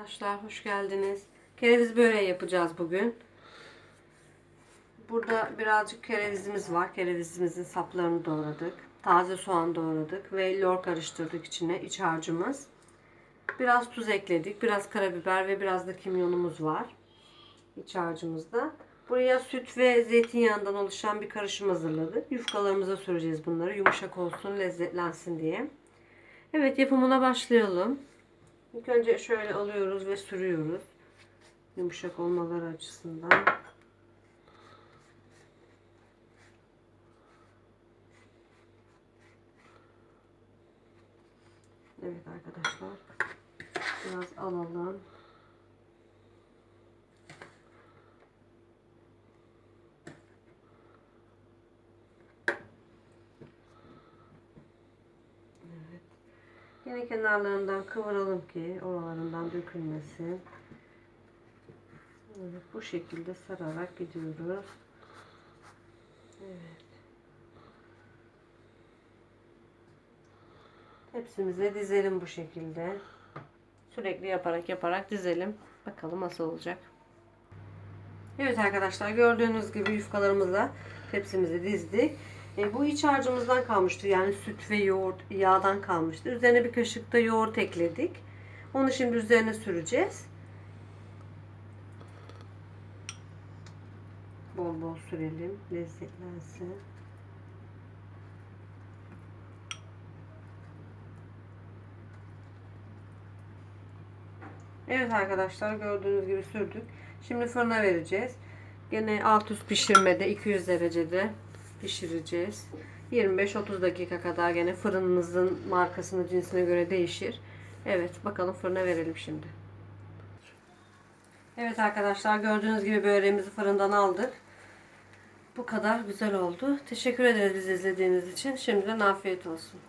Arkadaşlar hoş geldiniz. Kereviz böreği yapacağız bugün. Burada birazcık kerevizimiz var. Kerevizimizin saplarını doğradık. Taze soğan doğradık ve lor karıştırdık içine iç harcımız. Biraz tuz ekledik. Biraz karabiber ve biraz da kimyonumuz var. iç harcımızda. Buraya süt ve zeytinyağından oluşan bir karışım hazırladık. Yufkalarımıza süreceğiz bunları. Yumuşak olsun, lezzetlensin diye. Evet yapımına başlayalım. İlk önce şöyle alıyoruz ve sürüyoruz. Yumuşak olmaları açısından. Evet arkadaşlar. Biraz alalım. Yine kenarlarından kıvıralım ki oralarından dökülmesin. Evet, bu şekilde sararak gidiyoruz. Evet. Hepsimize dizelim bu şekilde. Sürekli yaparak yaparak dizelim. Bakalım nasıl olacak. Evet arkadaşlar gördüğünüz gibi yufkalarımızla tepsimizi dizdik. E, bu iç harcımızdan kalmıştı. Yani süt ve yoğurt yağdan kalmıştı. Üzerine bir kaşık da yoğurt ekledik. Onu şimdi üzerine süreceğiz. Bol bol sürelim. Lezzetlensin. Evet arkadaşlar gördüğünüz gibi sürdük. Şimdi fırına vereceğiz. Gene alt üst pişirmede 200 derecede pişireceğiz. 25-30 dakika kadar gene fırınınızın markasına cinsine göre değişir. Evet bakalım fırına verelim şimdi. Evet arkadaşlar gördüğünüz gibi böreğimizi fırından aldık. Bu kadar güzel oldu. Teşekkür ederiz bizi izlediğiniz için. Şimdiden afiyet olsun.